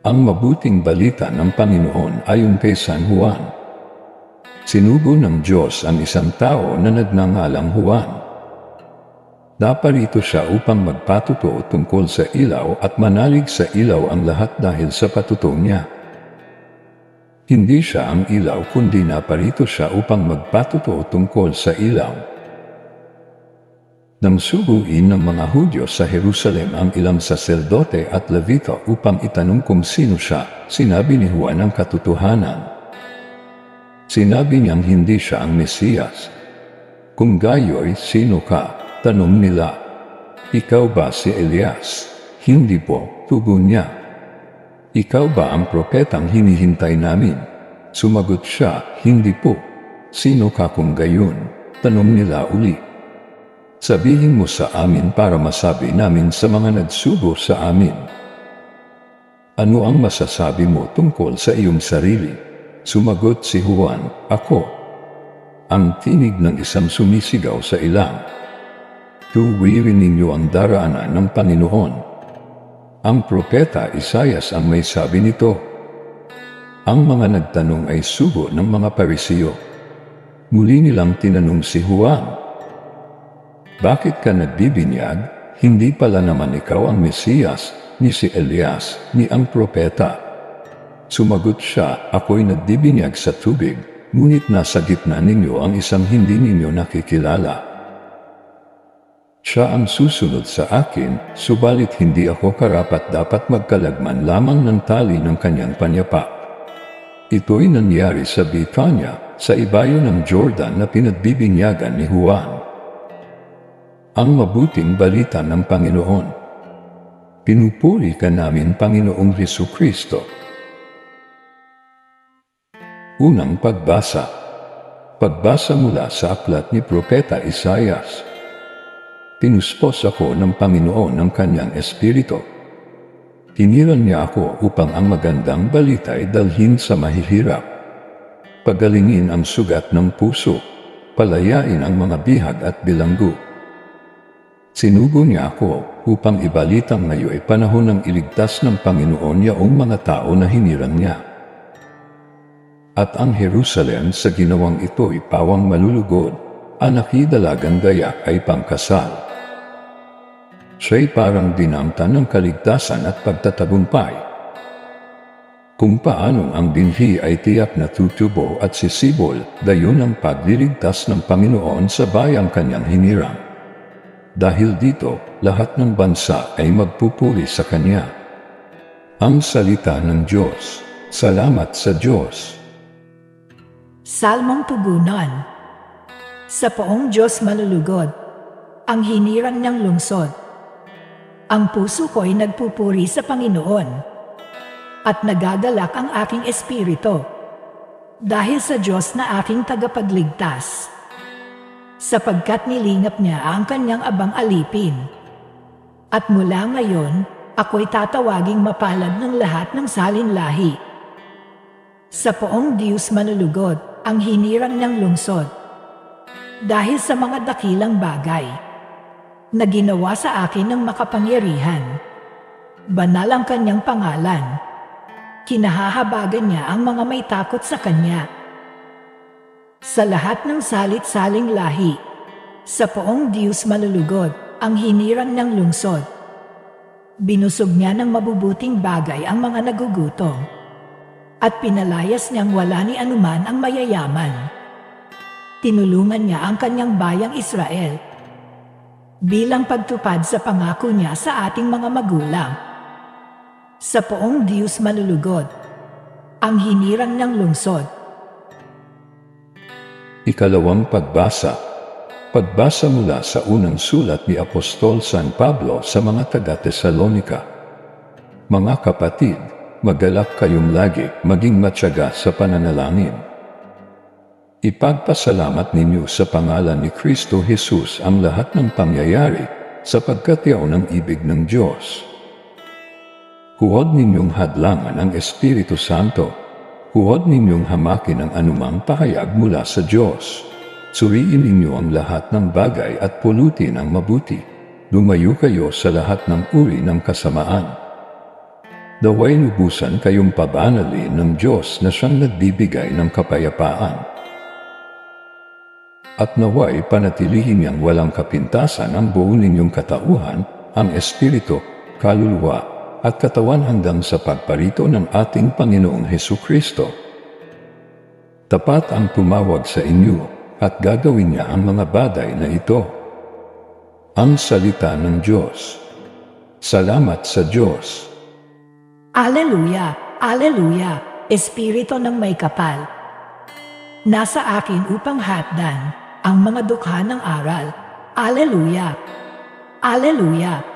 Ang mabuting balita ng Panginoon ayon kay San Juan. Sinugo ng Diyos ang isang tao na nagngangalang Juan. Naparito siya upang magpatuto tungkol sa ilaw at manalig sa ilaw ang lahat dahil sa patuto niya. Hindi siya ang ilaw kundi naparito siya upang magpatuto tungkol sa ilaw. Nang suguin ng mga Hudyo sa Jerusalem ang ilang saserdote at levito upang itanong kung sino siya, sinabi ni Juan ang katotohanan. Sinabi niyang hindi siya ang Mesiyas. Kung gayo'y sino ka, tanong nila. Ikaw ba si Elias? Hindi po, tugon niya. Ikaw ba ang propetang hinihintay namin? Sumagot siya, hindi po. Sino ka kung gayon? Tanong nila uli. Sabihin mo sa amin para masabi namin sa mga nagsugo sa amin. Ano ang masasabi mo tungkol sa iyong sarili? Sumagot si Juan, Ako. Ang tinig ng isang sumisigaw sa ilang. Tuwirin ninyo ang daraanan ng Panginoon. Ang propeta Isayas ang may sabi nito. Ang mga nagtanong ay sugo ng mga parisiyo. Muli nilang tinanong si Juan, bakit ka nagbibinyag? Hindi pala naman ikaw ang Mesiyas, ni si Elias, ni ang propeta. Sumagot siya, ako'y nagbibinyag sa tubig, ngunit nasa gitna ninyo ang isang hindi ninyo nakikilala. Siya ang susunod sa akin, subalit hindi ako karapat dapat magkalagman lamang ng tali ng kanyang panyapa. Ito'y nangyari sa Bithania, sa ibayo ng Jordan na pinagbibinyagan ni Juan ang mabuting balita ng Panginoon. Pinupuri ka namin, Panginoong Heso Kristo. Unang pagbasa Pagbasa mula sa aklat ni Propeta Isayas. Pinuspos ako ng Panginoon ng kanyang espiritu. Hiniran niya ako upang ang magandang balita ay dalhin sa mahihirap. Pagalingin ang sugat ng puso, palayain ang mga bihag at bilanggo Sinugo niya ako upang ibalitang ngayon ay panahon ng iligtas ng Panginoon yaong mga tao na hinirang niya. At ang Jerusalem sa ginawang ito ay pawang malulugod, anaki dalagang gayak ay pangkasal. Siya'y parang dinamtan ng kaligtasan at pagtatagumpay. Kung paanong ang binhi ay tiyak na tutubo at sisibol, dayon ang pagliligtas ng Panginoon sa bayang kanyang hinirang. Dahil dito, lahat ng bansa ay magpupuri sa Kanya. Ang salita ng Diyos. Salamat sa Diyos. Salmong Tugunan Sa poong Diyos malulugod, ang hinirang ng lungsod. Ang puso ko ay nagpupuri sa Panginoon at nagagalak ang aking espiritu dahil sa Diyos na aking tagapagligtas sapagkat nilingap niya ang kanyang abang alipin. At mula ngayon, ako'y tatawaging mapalad ng lahat ng salinlahi. Sa poong Diyos manulugod ang hinirang ng lungsod. Dahil sa mga dakilang bagay na ginawa sa akin ng makapangyarihan. Banal ang kanyang pangalan. Kinahahabagan niya ang mga may takot sa kanya sa lahat ng salit-saling lahi. Sa poong Diyos malulugod, ang hinirang ng lungsod. Binusog niya ng mabubuting bagay ang mga nagugutom. At pinalayas niyang wala ni anuman ang mayayaman. Tinulungan niya ang kanyang bayang Israel. Bilang pagtupad sa pangako niya sa ating mga magulang. Sa poong Diyos malulugod, ang hinirang ng lungsod Ikalawang pagbasa Pagbasa mula sa unang sulat ni Apostol San Pablo sa mga taga-Tesalonika. Mga kapatid, magalak kayong lagi, maging matyaga sa pananalangin. Ipagpasalamat ninyo sa pangalan ni Kristo Jesus ang lahat ng pangyayari sapagkat yaon ang ibig ng Diyos. Huwag ninyong hadlangan ang Espiritu Santo Huwag ninyong hamakin ang anumang pahayag mula sa Diyos. Suriin ninyo ang lahat ng bagay at pulutin ang mabuti. Lumayo kayo sa lahat ng uri ng kasamaan. Daway lubusan kayong pabanalin ng Diyos na siyang nagbibigay ng kapayapaan. At naway panatilihin niyang walang kapintasan ang buo ninyong katauhan, ang espiritu, kaluluwa, at katawan hanggang sa pagparito ng ating Panginoong Heso Kristo. Tapat ang tumawag sa inyo at gagawin niya ang mga bagay na ito. Ang salita ng Diyos. Salamat sa Diyos. Aleluya! Aleluya! Espiritu ng may kapal. Nasa akin upang hatdan ang mga dukha ng aral. Aleluya! Aleluya!